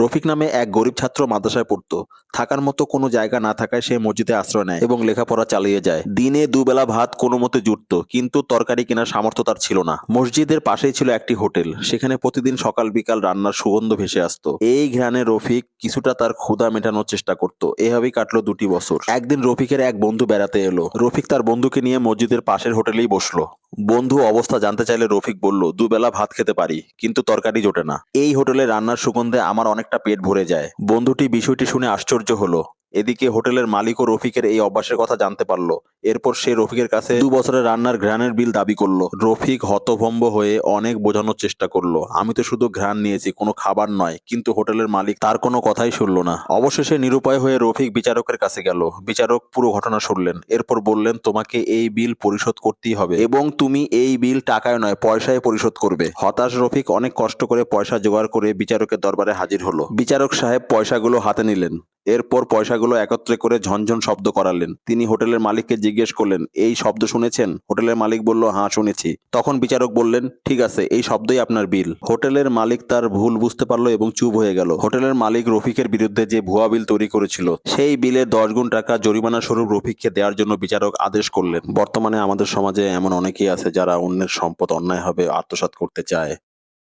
রফিক নামে এক গরিব ছাত্র মাদ্রাসায় পড়তো। থাকার মতো কোনো জায়গা না থাকায় সে মসজিদে আশ্রয় নেয় এবং লেখাপড়া চালিয়ে যায়। দিনে দুবেলা ভাত কোনো মতে জুটতো, কিন্তু তরকারি কেনার সামর্থ্য তার ছিল না। মসজিদের পাশেই ছিল একটি হোটেল, সেখানে প্রতিদিন সকাল বিকাল রান্নার সুগন্ধ ভেসে আসতো। এই ঘ্রাণে রফিক কিছুটা তার ক্ষুধা মেটানোর চেষ্টা করত। এভাবেই কাটলো দুটি বছর। একদিন রফিকের এক বন্ধু বেড়াতে এলো। রফিক তার বন্ধুকে নিয়ে মসজিদের পাশের হোটেলেই বসল। বন্ধু অবস্থা জানতে চাইলে রফিক বলল, দুবেলা ভাত খেতে পারি, কিন্তু তরকারি জোটে না। এই হোটেলে রান্নার সুগন্ধে আমার অনেকটা পেট ভরে যায়। বন্ধুটি বিষয়টি শুনে আশ্চর্য হলো। এদিকে হোটেলের মালিক ও রফিকের এই অভ্যাসের কথা জানতে পারল। এরপর সে রফিকের কাছে দু বছরের রান্নার ঘ্রাণের বিল দাবি করল। রফিক হতভম্ব হয়ে অনেক বোঝানোর চেষ্টা করল। আমি তো শুধু ঘ্রাণ নিয়েছি, কোনো খাবার নয়, কিন্তু হোটেলের মালিক তার কোনো কথাই শুনলো না। অবশেষে নিরুপায় হয়ে রফিক বিচারকের কাছে গেল। বিচারক পুরো ঘটনা শুনলেন। এরপর বললেন, তোমাকে এই বিল পরিশোধ করতেই হবে এবং তুমি এই বিল টাকায় নয়, পয়সায় পরিশোধ করবে। হতাশ রফিক অনেক কষ্ট করে পয়সা জোগাড় করে বিচারকের দরবারে হাজির হলো। বিচারক সাহেব পয়সাগুলো হাতে নিলেন। এরপর পয়সাগুলো একত্রে করে ঝনঝন শব্দ করালেন। তিনি হোটেলের মালিককে জিজ্ঞেস করলেন, এই শব্দ শুনেছেন? হোটেলের মালিক বলল হ্যাঁ শুনেছি। তখন বিচারক বললেন, ঠিক আছে, এই শব্দই আপনার বিল। হোটেলের মালিক তার ভুল বুঝতে পারল এবং চুপ হয়ে গেল। হোটেলের মালিক রফিকের বিরুদ্ধে যে ভুয়া বিল তৈরি করেছিল, সেই বিলের দশ গুণ টাকা জরিমানা স্বরূপ রফিককে দেওয়ার জন্য বিচারক আদেশ করলেন। বর্তমানে আমাদের সমাজে এমন অনেকেই আছে যারা অন্যের সম্পদ অন্যায়ভাবে আত্মসাৎ করতে চায়।